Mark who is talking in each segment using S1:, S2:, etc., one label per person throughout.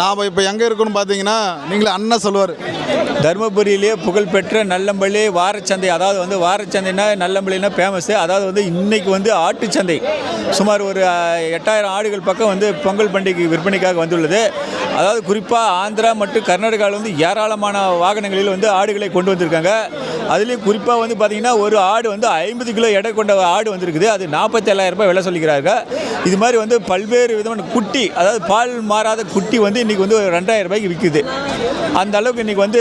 S1: நாம் இப்போ எங்கே இருக்கோம்னு பார்த்தீங்கன்னா நீங்களே அண்ணன் சொல்லுவார்.
S2: தருமபுரியிலே புகழ்பெற்ற நல்லம்பள்ளி வாரச்சந்தை அதாவது வந்து வாரச்சந்தைனா நல்லம்பள்ளினா ஃபேமஸ்ஸு அதாவது வந்து இன்றைக்கி வந்து ஆட்டுச்சந்தை சுமார் ஒரு எட்டாயிரம் ஆடுகள் பக்கம் வந்து பொங்கல் பண்டிகை விற்பனைக்காக வந்துள்ளது. அதாவது குறிப்பாக ஆந்திரா மற்றும் கர்நாடகாவில் வந்து ஏராளமான வாகனங்களில் வந்து ஆடுகளை கொண்டு வந்திருக்காங்க. அதுலேயும் குறிப்பாக வந்து பார்த்திங்கன்னா ஒரு ஆடு வந்து ஐம்பது கிலோ எடை கொண்ட ஆடு வந்திருக்குது. அது நாற்பத்தேழாயிரம் ரூபாய் விலை சொல்லிக்கிறாங்க. இது மாதிரி வந்து பல்வேறு விதமான குட்டி அதாவது பால் மாறாத குட்டி வந்து இன்றைக்கி வந்து ஒரு ரெண்டாயிரம் ரூபாய்க்கு விற்குது அந்த அளவுக்கு இன்றைக்கி வந்து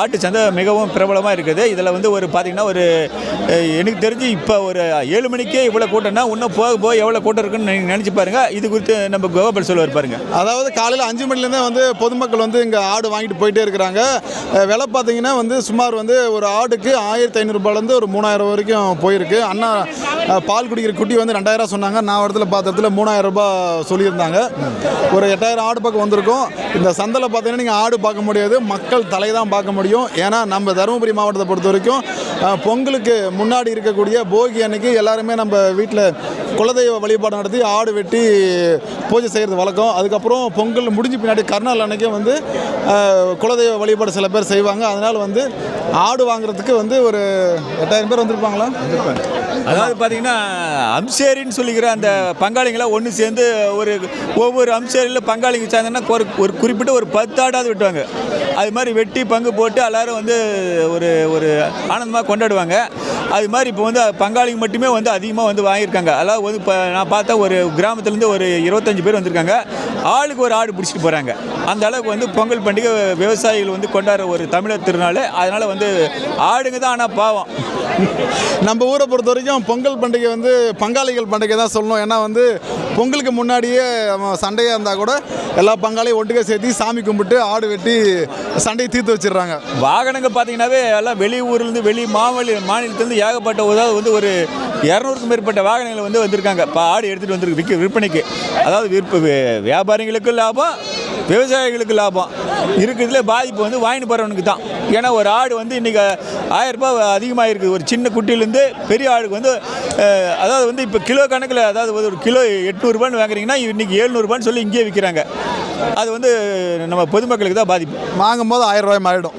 S2: ஆட்டு சந்தை மிகவும் பிரபலமாக இருக்குது. இதில் வந்து ஒரு பார்த்திங்கன்னா ஒரு எனக்கு தெரிஞ்சு இப்போ ஒரு ஏழு மணிக்கே இவ்வளோ கூட்டம்னா இன்னும் போக போக எவ்வளோ கூட்டம் இருக்குன்னு நீங்கள் நினச்சி பாருங்கள் இது குறித்து நம்ம கோபால் சொல்லுவார் பாருங்கள்
S1: அதாவது காலையில் அஞ்சு மணிலேருந்தே வந்து பொதுமக்கள் வந்து இங்கே ஆடு வாங்கிட்டு போயிட்டே இருக்கிறாங்க. விலை பார்த்திங்கன்னா வந்து சுமார் வந்து ஒரு ஆடு ஆடுக்கு ஆயிரத்தி ஐநூறுரூபாலேருந்து ஒரு மூணாயிரம் வரைக்கும் போயிருக்கு. அண்ணா பால் குடிக்கிற குட்டி வந்து ரெண்டாயிரம் சொன்னாங்க. நான் இடத்துல பார்த்ததுல மூணாயிரம் ரூபாய் சொல்லியிருந்தாங்க. ஒரு எட்டாயிரம் ஆடு பக்கம் வந்திருக்கும். இந்த சந்தையில் பார்த்தீங்கன்னா நீங்கள் ஆடு பார்க்க முடியாது. மக்கள் தலை தான் பார்க்க முடியும். ஏன்னா நம்ம தருமபுரி மாவட்டத்தை பொறுத்த வரைக்கும் பொங்கலுக்கு முன்னாடி இருக்கக்கூடிய போகி அன்னைக்கு எல்லாருமே நம்ம வீட்டில் குலதெய்வ வழிபாடு நடத்தி ஆடு வெட்டி பூஜை செய்கிறது வழக்கம். அதுக்கப்புறம் பொங்கல் முடிஞ்ச பின்னாடி கர்நாள் அன்னைக்கு வந்து குலதெய்வ வழிபாடு சில பேர் செய்வாங்க. அதனால் வந்து ஆடு பார்க்குறதுக்கு வந்து ஒரு எட்டாயிரம் பேர் வந்திருப்பாங்களா?
S2: அதாவது பார்த்தீங்கன்னா அம்சேரின்னு சொல்லிக்கிற அந்த பங்காளிங்களாம் ஒன்று சேர்ந்து ஒரு ஒவ்வொரு அம்சேரியில் பங்காளிங்க சேர்ந்தோன்னா ஒரு ஒரு குறிப்பிட்ட ஒரு பத்து விட்டுவாங்க. அது மாதிரி வெட்டி பங்கு போட்டு எல்லாரும் வந்து ஒரு ஒரு ஆனந்தமாக கொண்டாடுவாங்க. அது மாதிரி இப்போ வந்து பங்காளிங்க மட்டுமே வந்து அதிகமாக வந்து வாங்கியிருக்காங்க. அதாவது வந்து இப்போ நான் பார்த்தா ஒரு கிராமத்துலேருந்து ஒரு இருபத்தஞ்சு பேர் வந்திருக்காங்க. ஆளுக்கு ஒரு ஆடு பிடிச்சிட்டு போகிறாங்க அந்த அளவுக்கு வந்து பொங்கல் பண்டிகை விவசாயிகள் வந்து கொண்டாடுற ஒரு தமிழர் திருநாள். அதனால் வந்து ஆடுங்க தான் ஆனால் பாவம்.
S1: நம்ம ஊரை பொறுத்த வரைக்கும் பொங்கல் பண்டிகை வந்து பங்காளிகள் பண்டிகை தான் சொல்லணும். ஏன்னா வந்து பொங்கலுக்கு முன்னாடியே சண்டையாக இருந்தால் கூட எல்லா பங்காளியும் ஒட்டுக்க சேர்த்து சாமி கும்பிட்டு ஆடு வெட்டி சண்டையை தீர்த்து வச்சிடுறாங்க.
S2: வாகனங்கள் பார்த்தீங்கன்னாவே எல்லாம் வெளி ஊர்லேருந்து வெளி மாவெளி மாநிலத்திலேருந்து ஏகப்பட்ட அதாவது வந்து ஒரு இரநூறுக்கும் மேற்பட்ட வாகனங்கள் வந்து வந்திருக்காங்க. இப்போ ஆடு எடுத்துகிட்டு வந்திருக்கு விற்க விற்பனைக்கு. அதாவது விற்ப வியாபாரிகளுக்கும் லாபம் விவசாயிகளுக்கு லாபம். இருக்கிறதுல பாதிப்பு வந்து வாங்கிட்டு போகிறவனுக்கு தான். ஏன்னா ஒரு ஆடு வந்து இன்றைக்கி ஆயிரரூபா அதிகமாக இருக்குது ஒரு சின்ன குட்டியிலேருந்து பெரிய ஆடுக்கு வந்து அதாவது வந்து இப்போ கிலோ கணக்கில் அதாவது ஒரு கிலோ எட்நூறுபான்னு வாங்குறீங்கன்னா இன்றைக்கி ஏழ்நூறுபான்னு சொல்லி இங்கேயே விற்கிறாங்க அது வந்து நம்ம பொதுமக்களுக்கு தான் பாதிப்பு.
S1: வாங்கும் போது ஆயிரம் ரூபாய் மாறிடும்.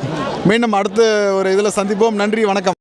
S1: மீண்டும் அடுத்து ஒரு இதில் சந்திப்போம். நன்றி வணக்கம்.